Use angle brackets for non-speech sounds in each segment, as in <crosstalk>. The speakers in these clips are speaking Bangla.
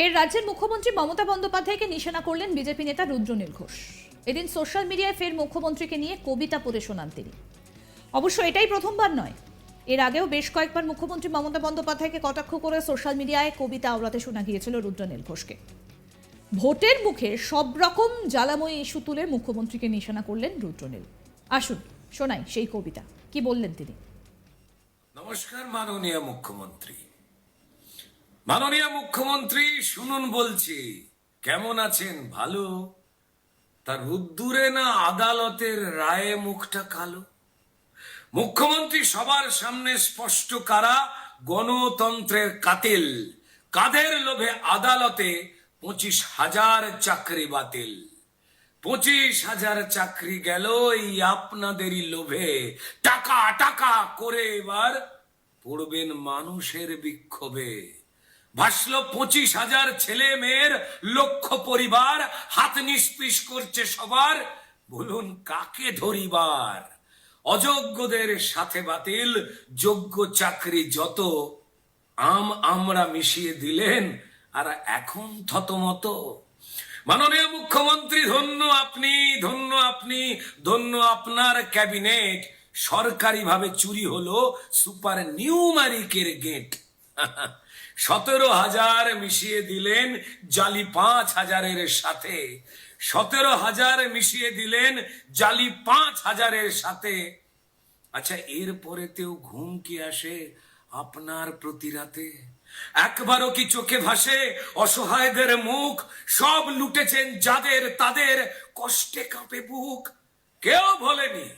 ফের রাজ্যের মুখ্যমন্ত্রী মমতা বন্দ্যোপাধ্যায়কে নিশানা করলেন বিজেপি নেতা রুদ্রনীল ঘোষ। এদিন সোশ্যাল মিডিয়ায় ফের মুখ্যমন্ত্রীকে নিয়ে কবিতা পড়ে শোনান তিনি। অবশ্য এটাই প্রথমবার নয়। এর আগেও বেশ কয়েকবার মুখ্যমন্ত্রী মমতা বন্দ্যোপাধ্যায়কে কটাক্ষ করে সোশ্যাল মিডিয়ায় কবিতা আওড়াতে শোনা গিয়েছিল রুদ্রনীল ঘোষকে। ভোটের মুখে সব রকম জ্বালাময়ী ইস্যু তুলে মুখ্যমন্ত্রীকে নিশানা করলেন রুদ্রনীল। আসুন, শোনাই সেই কবিতা। কি বললেন তিনি? নমস্কার, মাননীয় মুখ্যমন্ত্রী। মাননীয় মুখ্যমন্ত্রী, শুনুন বলছি। কেমন আছেন? ভালো? তার রুদ্দুরে না আদালতের রায়ে মুখটা কালো? মুখ্যমন্ত্রী সবার সামনে স্পষ্ট কারা? গণতন্ত্রের কাতিল। কাদের লোভে আদালতে পঁচিশ হাজার চাকরি বাতিল? পঁচিশ হাজার চাকরি গেল এই আপনাদেরই লোভে। টাকা টাকা করে এবার পড়বেন মানুষের বিক্ষোভে। ভাসল পঁচিশ হাজার ছেলে মেয়ের লক্ষ পরিবার, হাত নিষ্পিস করছে সবার। বলুন, কাকে ধরিবার? অযোগ্যদের সাথে বাতিল, যোগ্য চাকরি যত। আম আমরা মিশিয়ে দিলেন, আর এখন থতমত। মাননীয় মুখ্যমন্ত্রী, ধন্য আপনি ধন্য আপনি, ধন্য আপনার ক্যাবিনেট। সরকারিভাবে চুরি হলো সুপার নিউমারিকের গেট। <laughs> সতেরো হাজার মিশিয়ে দিলেন জালি পাঁচ হাজারের সাথে। সতেরো হাজার মিশিয়ে দিলেন জালি পাঁচ হাজারের সাথে। আচ্ছা এর পরেতেও ঘুম কি আসে আপনার প্রতি রাতে? একবারও কি চোখে ভাসে অসহায়দের মুখ? সব লুটেছেন যাদের তাদের কষ্টে কাঁপে বুক। কেউ বলেনি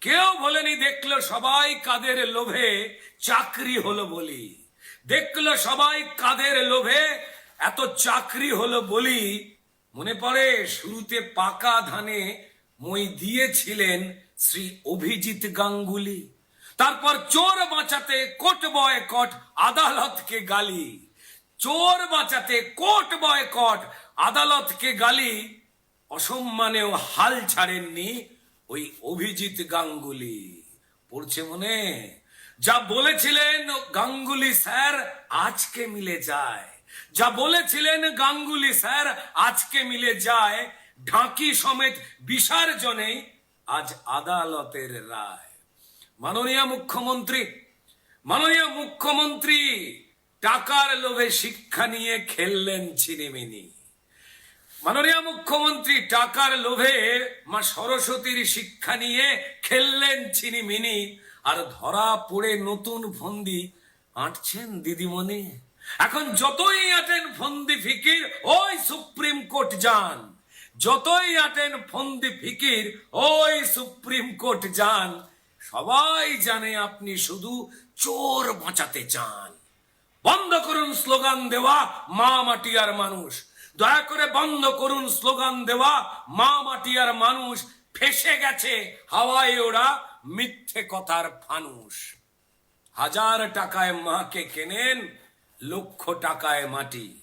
কেউ বলেনি দেখল সবাই কাদের লোভে চাকরি হলো বলি। দেখল সবাই কাদের লোভে। এত চাকরি হলো বলি, মনে পড়ে শুরুতে পাকা ধানে মই দিয়েছিলেন শ্রী অভিজিৎ গাঙ্গুলি। তারপর চোর বাঁচাতে কোট বয় কট আদালতকে গালি। চোর বাঁচাতে কোট বয় কট আদালতকে গালি। অসম্মানেও হাল ছাড়েননি ওই অভিজিৎ গাঙ্গুলি। পড়ছে মনে? যা বলেছিলেন গাঙ্গুলি স্যার আজকে মিলে যায়। যা বলেছিলেন গাঙ্গুলি স্যার আজকে মিলে যায়। ঢাকি সমেত বিসর্জনে আজ আদালতের রায়। মাননীয় মুখ্যমন্ত্রী মাননীয় মুখ্যমন্ত্রী, টাকার লোভে শিক্ষা নিয়ে খেললেন ছিনিমিনি মাননীয় মুখ্যমন্ত্রী, টাকার লোভে মা সরস্বতীর শিক্ষা নিয়ে খেললেন ছিনিমিনি আর ধরা পড়ে নতুন ফন্দি আঁটছেন দিদিমণি। এখন যতই আটেন ফন্দি ফিকির, ওই সুপ্রিম কোর্ট যান। যতই আটেন ফন্দি ফিকির, ওই সুপ্রিম কোর্ট যান। সবাই জানে আপনি শুধু চোর বাঁচাতে চান। বন্ধ করুন স্লোগান দেওয়া, মা মাটি আর মানুষ। দয়া করে বন্ধ করুন স্লোগান দেওয়া, মা মাটি আর মানুষ। ফেসে গেছে হাওয়ায় ওরা মিথ্যে কথার ফানুষ। হাজার টাকায় মাকে কেনেন, লক্ষ টাকায় মাটি।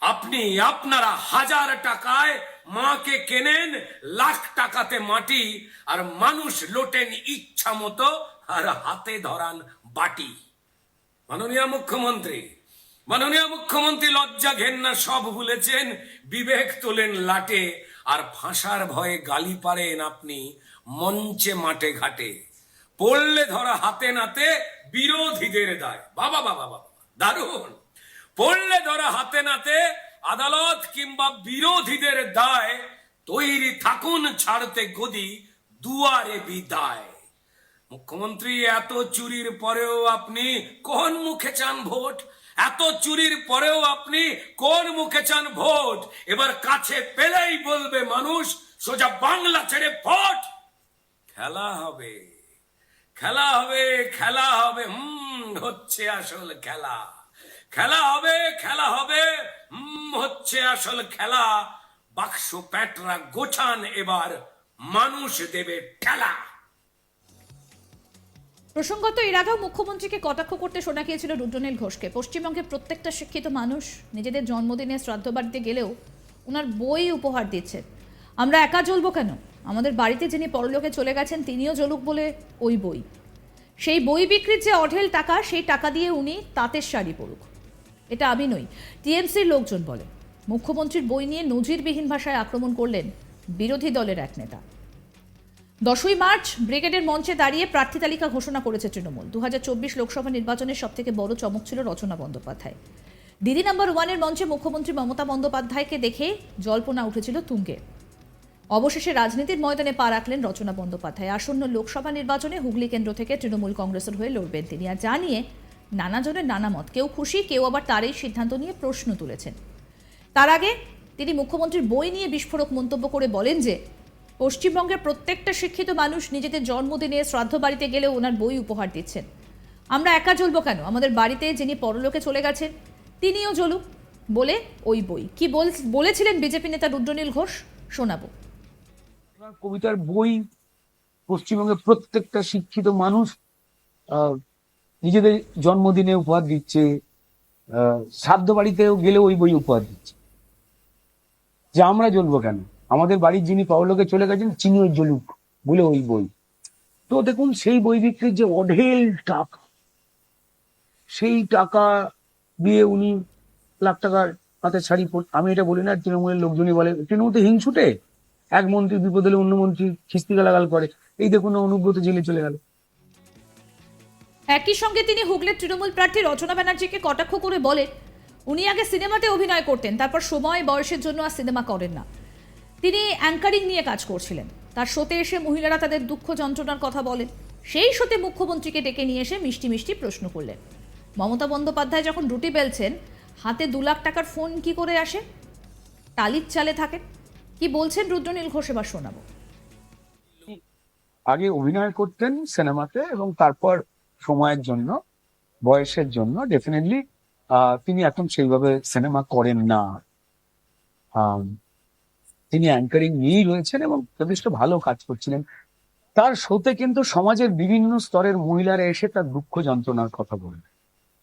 আপনি আপনারা হাজার টাকায় মাকে কেনেন, লাখ টাকাতে মাটি, আর মানুষ লোটেন ইচ্ছা মতো, আর হাতে ধরান বাটি। মাননীয় মুখ্যমন্ত্রী মাননীয় মুখ্যমন্ত্রী লজ্জা ঘেন্না সব ভুলেছেন, বিবেক তোলেন লাটে, আর ফাঁসার ভয়ে গালি পারেন আপনি মঞ্চে মাঠে ঘাটে। পড়লে ধরা হাতে নাতে বিরোধীদের দায়। বাবা বাবা বাবা, দারুণ। পড়লে ধরা হাতে নাতে আদালত কিংবা বিরোধীদের দায়। তৈরি থাকুন, ছাড়তে গদি, দুয়ারে বিদায়। মুখ্যমন্ত্রী, এত চুরির পরেও আপনি কোন মুখে চান ভোট? এত চুরির পরেও আপনি কোন মুখে চান ভোট? এবার কাছে পেলেই বলবে মানুষ, সোজা বাংলা ছেড়ে ভোট! খেলা হবে। খেলা হবে খেলা হবে, হুম, হচ্ছে আসল খেলা। খেলা হবে খেলা হবে, হুম, হচ্ছে আসল খেলা। বাক্স প্যাটরা গোছান এবার, মানুষ দেবে ঠেলা। প্রসঙ্গত, এর আগেও মুখ্যমন্ত্রীকে কটাক্ষ করতে শোনা গিয়েছিল রুদ্রনীল ঘোষকে। পশ্চিমবঙ্গের প্রত্যেকটা শিক্ষিত মানুষ নিজেদের জন্মদিনে শ্রাদ্ধ বাড়িতে গেলেও ওনার বই উপহার দিচ্ছেন আমরা একা চলবো কেন? আমাদের বাড়িতে যিনি পরলোকে চলে গেছেন, তিনিও জলুক বলে ওই বই। সেই বই বিক্রির যে অঢেল টাকা, সেই টাকা দিয়ে উনি তাঁতের শাড়ি পরুক। এটা আমি নই, টিএমসির লোকজন বলে। মুখ্যমন্ত্রীর বই নিয়ে নজিরবিহীন ভাষায় আক্রমণ করলেন বিরোধী দলের এক নেতা। দশই মার্চ ব্রিগেডের মঞ্চে দাঁড়িয়ে প্রার্থী তালিকা ঘোষণা করেছে তৃণমূল। দু হাজার চব্বিশ লোকসভা নির্বাচনের সবথেকে বড় চমক ছিল রচনা বন্দ্যোপাধ্যায়। দিদি নাম্বার ওয়ানের মঞ্চে মুখ্যমন্ত্রী মমতা বন্দ্যোপাধ্যায়কে দেখে জল্পনা উঠেছিল তুঙ্গে। অবশেষে রাজনীতির ময়দানে পা রাখলেন রচনা বন্দ্যোপাধ্যায়। আসন্ন লোকসভা নির্বাচনে হুগলি কেন্দ্র থেকে তৃণমূল কংগ্রেসের হয়ে লড়বেন তিনি। আর জানিয়ে নানা জনের নানা মত কেউ খুশি, কেউ আবার তারই সিদ্ধান্ত নিয়ে প্রশ্ন তুলেছেন। তার আগে তিনি মুখ্যমন্ত্রীর বই নিয়ে বিস্ফোরক মন্তব্য করে বলেন যে, পশ্চিমবঙ্গের প্রত্যেকটা শিক্ষিত মানুষ নিজেদের জন্মদিনে শ্রাদ্ধ বাড়িতে গেলেও ওনার বই উপহার দিচ্ছেন। আমরা একা জ্বলবো কেন? আমাদের বাড়িতে যিনি পরলোকে চলে গেছেন, তিনিও জ্বলুক বলে ওই বই। কি বল- বলেছিলেন বিজেপি নেতা রুদ্রনীল ঘোষ? শোনাবো। ওনার কবিতার বই পশ্চিমবঙ্গের প্রত্যেকটা শিক্ষিত মানুষ নিজেদের জন্মদিনে উপহার দিচ্ছে শ্রাদ্ধ বাড়িতেও গেলে ওই বই উপহার দিচ্ছে। যে আমরা জ্বলবো কেন? আমাদের বাড়ির যিনি পাওলোকে চলে গেছেন চিনিও জ্বলুক বলে ওই বই। তো দেখুন, সেই বই বিক্রির যে অঢেল টাকা, সেই টাকা দিয়ে উনি লাখ টাকার হাতে শাড়ি আমি এটা বলি না, তৃণমূলের লোকজনই বলে, তৃণমূল তো হিংসুটে। এক মন্ত্রী বিপদ হলে অন্য মন্ত্রী, খিস্তি গালাগাল করে। এই দেখুন অনুব্রত জেলে চলে গেল। একই সঙ্গে তিনি হুগলির তৃণমূল প্রার্থী রচনা ব্যানার্জিকে কটাক্ষ করে বলেন, উনি আগে সিনেমাতে অভিনয় করতেন, তারপর সময়, বয়সের জন্য আর সিনেমা করেন না। তিনি অ্যাঙ্কারিং নিয়ে কাজ করছিলেন। তার শোতে এসে মহিলারা তাদের দুঃখ যন্ত্রণার কথা বলেন। সেই শোতে মুখ্যমন্ত্রীকে ডেকে নিয়ে এসে মিষ্টি মিষ্টি প্রশ্ন করলেন। মমতা বন্দ্যোপাধ্যায় যখন রুটি বেলছেন, হাতে দু লাখ টাকার ফোন কি করে আসে? টালির চালে থাকেন। কি বলছেন রুদ্রনীল ঘোষ? এবার শোনাবো। আগে অভিনয় করতেন সিনেমাতে এবং তারপর সময়ের জন্য, বয়সের জন্য ডেফিনেটলি তিনি এখন সেইভাবে সিনেমা করেন না। তিনি অ্যাঙ্কারিং নিয়েই রয়েছেন এবং যথেষ্ট ভালো কাজ করছিলেন। তার শোতে কিন্তু সমাজের বিভিন্ন স্তরের মহিলারা এসে তার দুঃখ যন্ত্রণার কথা বললেন।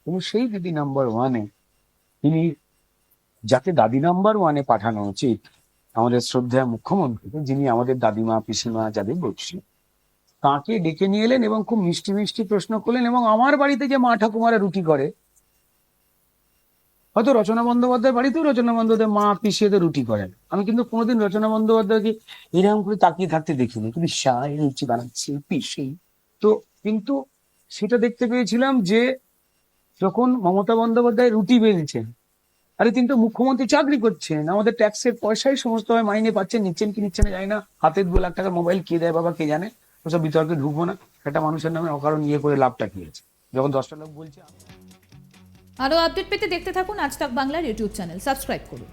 এবং সেই দিদি নাম্বার ওয়ানে তিনি যাকে দাদি নাম্বার ওয়ানে পাঠানো উচিত আমাদের শ্রদ্ধা মুখ্যমন্ত্রীকে যিনি আমাদের দাদিমা, পিসিমা যাদের বলছি তাকে ডেকে নিয়ে এলেন এবং খুব মিষ্টি মিষ্টি প্রশ্ন করলেন এবং আমার বাড়িতে যে মা ঠাকুমারা রুটি করে, হয়তো রচনা বন্দ্যোপাধ্যায়ের বাড়িতেও রচনা বন্দ্যোপাধ্যায় মা পিসিয়েদের রুটি করেন। আমি কিন্তু কোনোদিন রচনা বন্দ্যোপাধ্যায়কে এরকম করে তাকিয়ে থাকতে দেখিনি। কিন্তু শাহ রুচি বানাচ্ছে, পিসি। তো কিন্তু সেটা দেখতে পেয়েছিলাম যে যখন মমতা বন্দ্যোপাধ্যায় রুটি বেলছেন আরে তিনি তো মুখ্যমন্ত্রী চাকরি করছেন। আমাদের ট্যাক্সের পয়সাই সমস্ত হয় মাইনে পাচ্ছেন, নিচ্ছেন কি নিচ্ছেন জানি না। হাতে দু লাখ টাকার মোবাইল কে দেয় বাবা, কে জানে? ওসব বিতর্কে ঢুকবো না। একটা মানুষের নামে অকারণ ইয়ে করে লাভটা কি আছে? যখন দশটা লোক বলছে আরও আপডেট পেতে দেখতে থাকুন আজ তাক বাংলার ইউটিউব চ্যানেল সাবস্ক্রাইব করুন।